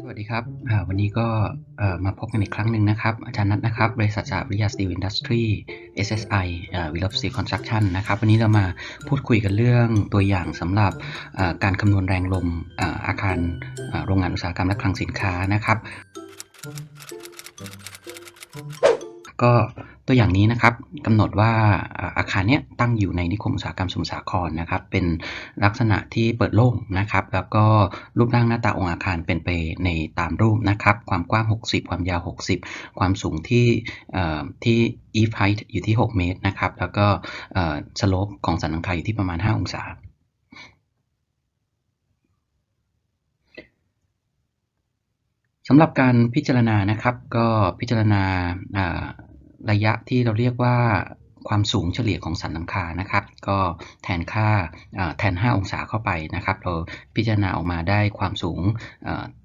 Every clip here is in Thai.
สวัสดีครับ วันนี้ก็มาพบกันอีกครั้งหนึ่งนะครับ อาจารย์นัทนะครับ บริษัทสหวิทยาสตีลอินดัสทรี SSI อ่า Willow Steel Construction นะครับ วันนี้เรามาพูดคุยกันเรื่องตัวอย่างสำหรับการคำนวณแรงลมอาคารโรงงานอุตสาหกรรมและคลังสินค้านะครับ ก็ ตัวอย่างนี้นะครับกำหนดว่าอาคารเนี้ยตั้งอยู่ในนิคมอุตสาหกรรมสมุทรสาครนะครับ เป็นลักษณะที่เปิดโล่งนะครับ แล้วก็รูปร่างหน้าตาองค์อาคารเป็นไปในตามรูปนะครับ ความกว้าง 60 ความยาว 60 ความสูงที่เอ่อที่ eve height อยู่ที่ 6 เมตรนะครับ แล้วก็เอ่อ slope ของสันหลังคาอยู่ที่ประมาณ 5 องศาสำหรับการพิจารณานะครับ ก็พิจารณาอ่า ระยะที่เราเรียกว่าความสูงเฉลี่ยของสันหลังคานะครับ ก็แทนค่าแทน 5 องศาเข้าไปนะครับ เราพิจารณาออกมาได้ความสูง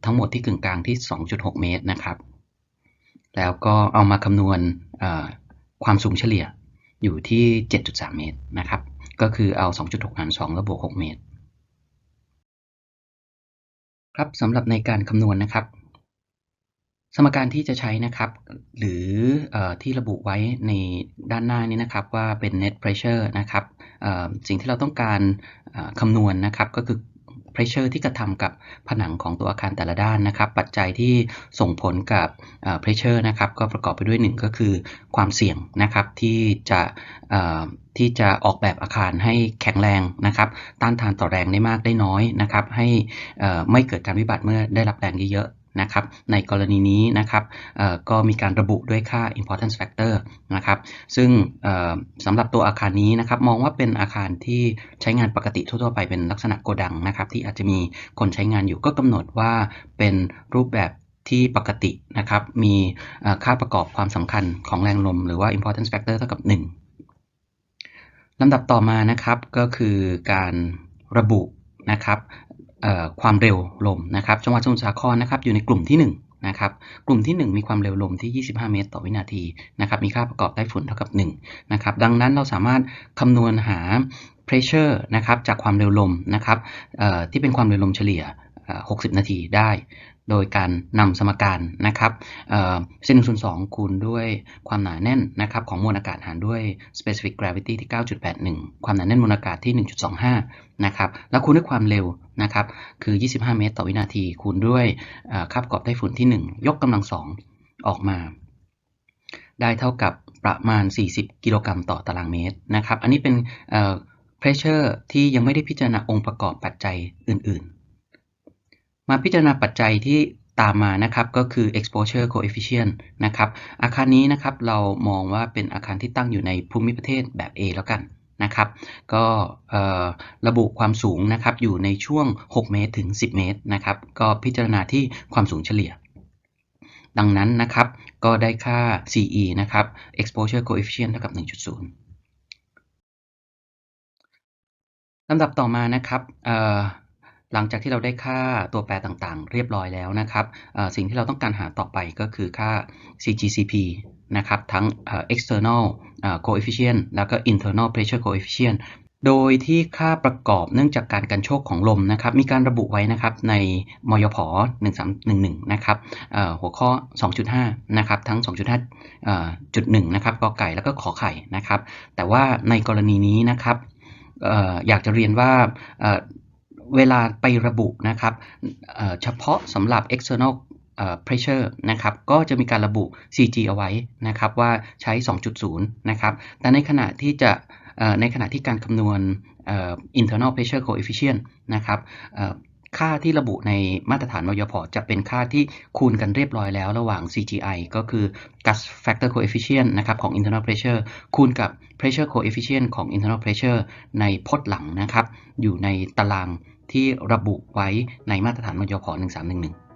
ทั้งหมดที่กึ่งกลางที่ 2.6 เมตรนะครับ แล้วก็เอามาคำนวณความสูงเฉลี่ยอยู่ที่ 7.3 เมตรนะครับ ก็คือเอา 2.6 หาร 2 แล้วบวก 6 เมตร ครับสำหรับในการคำนวณนะครับ สมการที่จะใช้นะครับ หรืออที่ระบุไว้ในด้านหน้านี้นะครับว่าเป็น net pressure นะครับสิ่งที่เราต้องการคำนวณนะครับก็คือ pressure ที่กระทำกับผนังของตัวอาคารแต่ละด้านนะครับ ปัจจัยที่ส่งผลกับ pressure นะครับ ก็ประกอบไปด้วยหนึ่งก็คือความเสี่ยงนะครับที่จะที่จะออกแบบอาคารให้แข็งแรงนะครับ ต้านทานต่อแรงได้มากได้น้อยนะครับ ให้ไม่เกิดการวิบัติเมื่อได้รับแรงเยอะ นะครับในกรณีนี้นะครับก็มีการระบุด้วยค่า importance factor นะครับซึ่งสำหรับตัวอาคารนี้นะครับมองว่าเป็นอาคารที่ใช้งานปกติทั่วๆไปเป็นลักษณะโกดังนะครับที่อาจจะมีคนใช้งานอยู่ก็กำหนดว่าเป็นรูปแบบที่ปกตินะครับมีค่าประกอบความสำคัญของแรงลมหรือว่า importance factor เท่ากับ 1ลำดับต่อมานะครับก็คือการระบุนะครับ ความเร็วลมนะครับ จังหวัดสมุทรสาครนะครับอยู่ในกลุ่มที่ 1 นะครับ กลุ่มที่ 1 มีความเร็วลมที่ 25 เมตร ต่อวินาทีนะครับ มีค่าประกอบใต้ฝุ่นเท่ากับ1นะครับ ดังนั้นเราสามารถคำนวณหา pressure นะครับจากความเร็วลมนะครับที่เป็นความเร็วลมเฉลี่ย 60 นาทีได้ โดยการนำสมการนะครับเเส้นหนึ่งส่วนสองคูณด้วยความหนาแน่นนะครับของมวลอากาศหารด้วย specific gravity ที่ 9.81 ความหนาแน่นมวลอากาศที่ 1.25 นะครับ แล้วคูณด้วยความเร็วนะครับ คือ 25 เมตรต่อวินาที คูณด้วยค่าประกอบไต้ฝุ่นที่ 1 ยกกำลังสองออกมา ได้เท่ากับประมาณ 40 กิโลกรัมต่อตารางเมตรนะครับ อันนี้เป็นเอ่อ pressure ที่ยังไม่ได้พิจารณาองค์ประกอบปัจจัยอื่น มาพิจารณาปัจจัยที่ตามมานะครับก็คือ exposure coefficient นะครับอาคารนี้นะครับเรามองว่าเป็นอาคารที่ตั้งอยู่ในภูมิประเทศแบบ A แล้วกันนะครับก็ระบุความสูงนะครับอยู่ในช่วง 6 เมตรถึง 10 เมตรนะครับก็พิจารณาที่ความสูงเฉลี่ย ดังนั้นนะครับก็ได้ค่า CE นะครับ exposure coefficient เท่ากับ 1.0ลำดับต่อมานะครับ หลังจากที่เราได้ค่าตัวแปรต่างๆ เรียบร้อยแล้วนะครับ สิ่งที่เราต้องการหาต่อไปก็คือค่า CGCP นะครับ ทั้ง external coefficient แล้วก็ internal pressure coefficient โดยที่ค่าประกอบเนื่องจากการกันโชกของลมนะครับ มีการระบุไว้นะครับในมยพ1311 นะครับหัวข้อ 2.5 นะครับ ทั้ง 2.5.1นะครับกอไก่แล้วก็ขอไข่นะครับ แต่ว่าในกรณีนี้นะครับอยากจะเรียนว่า เวลาไประบุนะครับเฉพาะสำหรับ external pressure นะครับก็จะมีการระบุ CG เอาไว้นะครับว่าใช้ 2.0 นะครับแต่ในขณะที่จะในขณะที่การคำนวณ internal pressure coefficient นะครับ ค่าที่ระบุในมาตรฐานมยพจะเป็นค่าที่คูณกันเรียบร้อยแล้วระหว่าง CGI ก็คือ gas factor coefficient นะครับของ internal pressure คูณกับ pressure coefficient ของ internal pressure ในพจน์หลังนะครับ อยู่ในตารางที่ระบุไว้ในมาตรฐานมยพ 1311